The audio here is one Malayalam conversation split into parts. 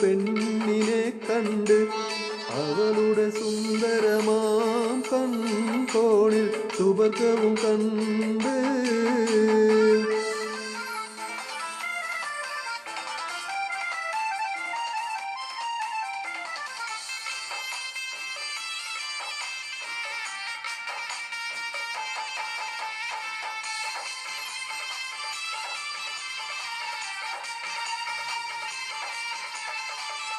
പെണ്ണിനെ കണ്ട് അവളുടെ സുന്ദരമാം കൺകോണിൽ സുവർഗവും കണ്ട്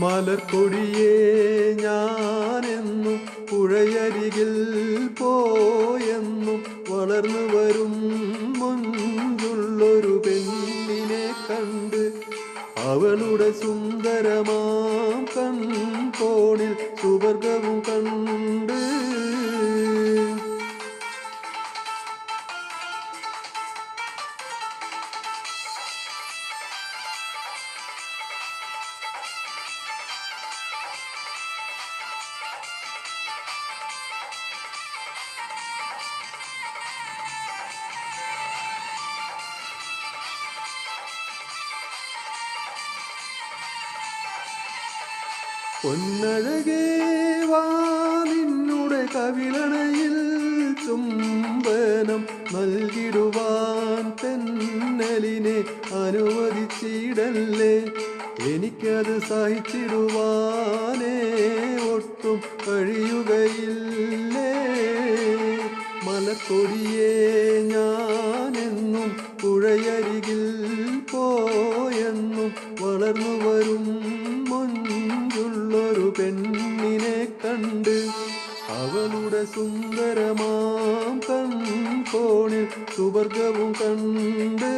മലർക്കൊടിയേ ഞാനെന്നും പുഴയരികിൽ പോയെന്നും വളർന്നു വരും മുൻപുള്ളൊരു പെണ്ണിനെ കണ്ട് അവളുടെ സുന്ദരമാം കൺ കോണിൽ കണ്ട് പൊന്നഴകേ വാ നിന്നുടെ കവിളണയിൽ ചുംബനം നൽകിടുവാൻ തെന്നലിനെ അനുവദിച്ചിടല്ലേ? എനിക്കത് സഹിച്ചിടുവാനേ ഒട്ടും കഴിയുകയില്ലേ? മലക്കൊടിയേ ഞാനെന്നും പുഴയരികിൽ പോയെന്നും അവളുടെ സുന്ദരമാം കൺകോണിൽ സുവർഗവും കണ്ട്